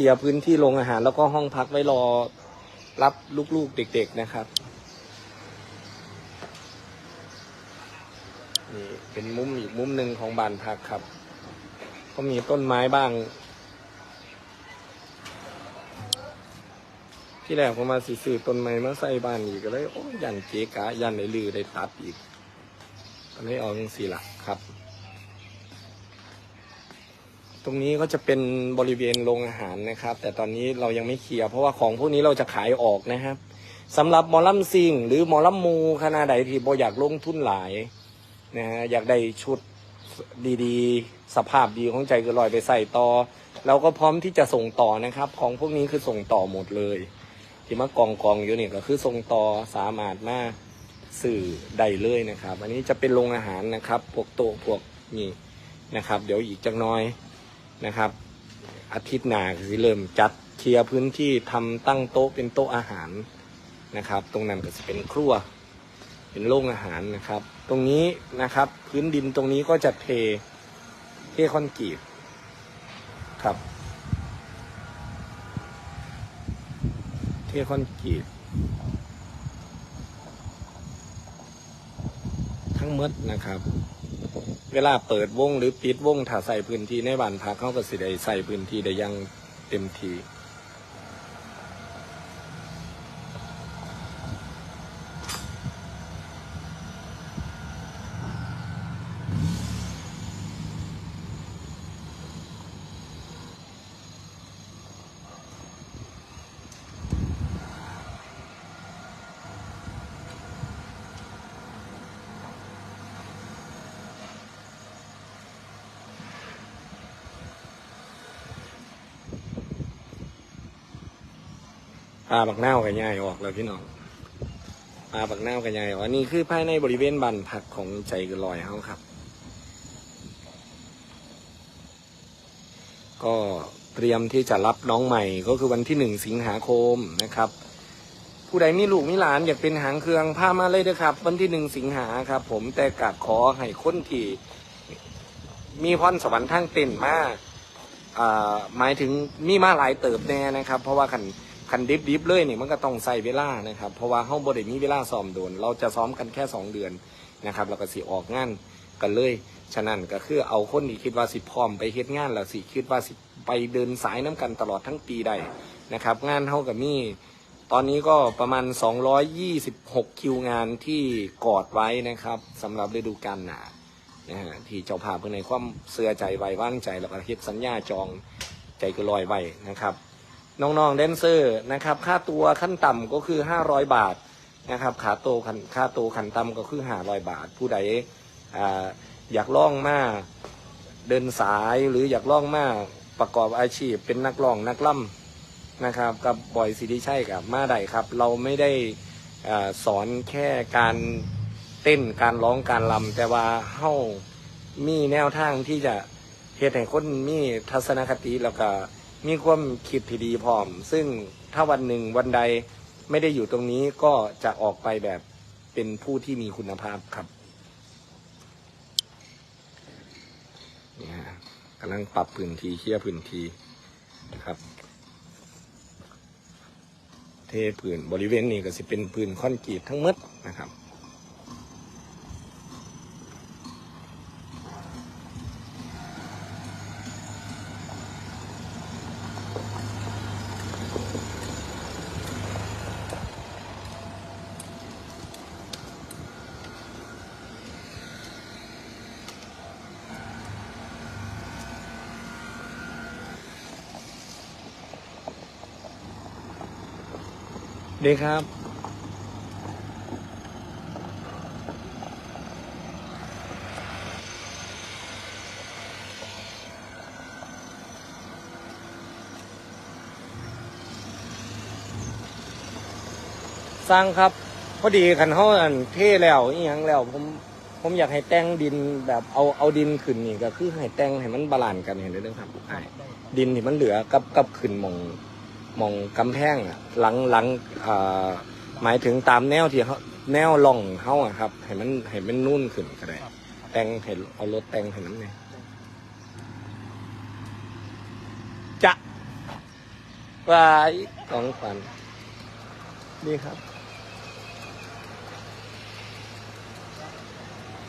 เคลียร์พื้นที่โรงอาหารแล้วก็ห้องพักไว้รอรับลูกๆเด็ก ๆนะครับนี่เป็นมุมอีกมุมหนึ่งของบ้านพักครับ ก็มีต้นไม้บ้าง ที่แรกผมมาสิซื้อต้นไม้มาใส่บ้านอีกก็เลยโอ้ยันเจ๊กะยันในลือได้ตัดอีกก็เลยเอาจังสีละครับ ตรงนี้ก็จะเป็นบริเวณโรงอาหารนะครับ แต่ตอนนี้เรายังไม่เคลียร์เพราะว่าของพวกนี้เราจะขายออกนะครับสำหรับมอลำซิงหรือมอลำมูคณะใดที่บ่อยากลงทุนหลายนะฮะอยากได้ชุดดีๆ สภาพดีของใจเก็ลอยไปใส่ต่อเราก็พร้อมที่จะส่งต่อนะครับ ของพวกนี้คือส่งต่อหมดเลย ที่มากองกองอยู่นี่ก็คือส่งต่อสามารถมาสื่อได้เลยนะครับ อันนี้จะเป็นโรงอาหารนะครับพวกโต๊ะพวกนี่นะครับ เดี๋ยวอีกจักหน้อย นะครับ อาทิตย์หน้าก็สิเริ่มจัดเคลียร์พื้นที่ทำตั้งโต๊ะเป็นโต๊ะอาหารนะครับ ตรงนั้นก็จะเป็นครัว เป็นโรงอาหารนะครับ ตรงนี้นะครับพื้นดินตรงนี้ก็จะเทเทคอนกรีตครับ เทคอนกรีตทั้งหมดนะครับ เวลาเปิดวงหรือปิดวงถ้าใส่พื้นที่ในบ้านพักเขาก็สิได้ใส่พื้นที่ได้ยังเต็มที่ ปลาบักเน่าวกับยายออกแล้วพี่น้องปลาบักเน่าวกับยายออกอันนี้คือภายในบริเวณบ้านพักของใจเกนลอยเขาครับ ก็เตรียมที่จะรับน้องใหม่ก็คือวันที่หนึ่งสิงหาคมนะครับ ผู้ใดมีลูกมีหลานอยากเป็นหางเครืองพามาเลยนะครับ วันที่หนึ่งสิงหาครับ ผมแต่กาดขอให้คนที่มีพรสวรรค์ทางเต้นมาอ่าหมายถึงมีมาหลายเติบแน่นะครับ เพราะว่าคัน คันดิบดิบเลยเนี่ยมันก็ต้องใส่เวลานะครับ เพราะว่าเฮาบ่ได้มีเวลาซ้อมโดน เราจะซ้อมกันแค่สองเดือนนะครับแล้วก็สิออกงานกันเลย ฉะนั้นก็คือเอาคนที่คิดว่าสิพร้อมไปเฮ็ดงานแล้วสิคิดว่าสิไปเดินสายน้ำกันตลอดทั้งปีได้นะครับ งานเฮากับมีตอนนี้ก็ประมาณ 226 คิวงานที่กอดไว้นะครับสำหรับฤดูกาลหนานะฮะที่เจ้าภาพเพื่อในความเสื่อใจไว้วางใจแล้วก็เฮ็ดสัญญาจองใจก็ลอยไว้นะครับ น้องๆแดนเซอร์นะครับ ค่าตัวขั้นต่ำก็คือ 500 บาทนะครับขาโตขันค่าโตขันต่ำก็คือ500บาท ผู้ใดออยากล่องมาเดินสายหรืออยากล่องมาประกอบอาชีพเป็นนักร้องนักล่ำนะครับ กับบอยซีดีใช่กับมาได้ครับ เราไม่ได้อสอนแค่การเต้นการร้องการลำแต่ว่าเฮ้ามีแนวทางที่จะเหตุให้คนมีทัศนคติแล้วก็ มีความคิดที่ดีพร้อม ซึ่งถ้าวันหนึ่งวันใดไม่ได้อยู่ตรงนี้ก็จะออกไปแบบเป็นผู้ที่มีคุณภาพครับเนี่ยฮะกำลังปรับพื้นที่เคลียร์พื้นที่นะครับ เทพื้นบริเวณนี้ก็สิเป็นพื้นคอนกรีตทั้งหมดนะครับ ดีครับ สร้างครับ พอดีขันเขาอันเท่แล้วอีหยังแล้ว ผม ผมอยากให้แต่งดินแบบเอาเอาดินขึ้นนี่ก็คือให้แต่งให้มันบาลานซ์กันเห็นไหมครับไอ้ดินที่มันเหลือกับกับขึ้นหมองห มองกำแพงอะหลังหลังอ่าหมายถึงตามแนวที่เขาแนวล่องเขาอะครับให้มันให้มันนุ่นขึ้นก็ได้ แต่งให้เอารถแต่งให้มันเนี่ยจะวายของขวัญนี่ครับ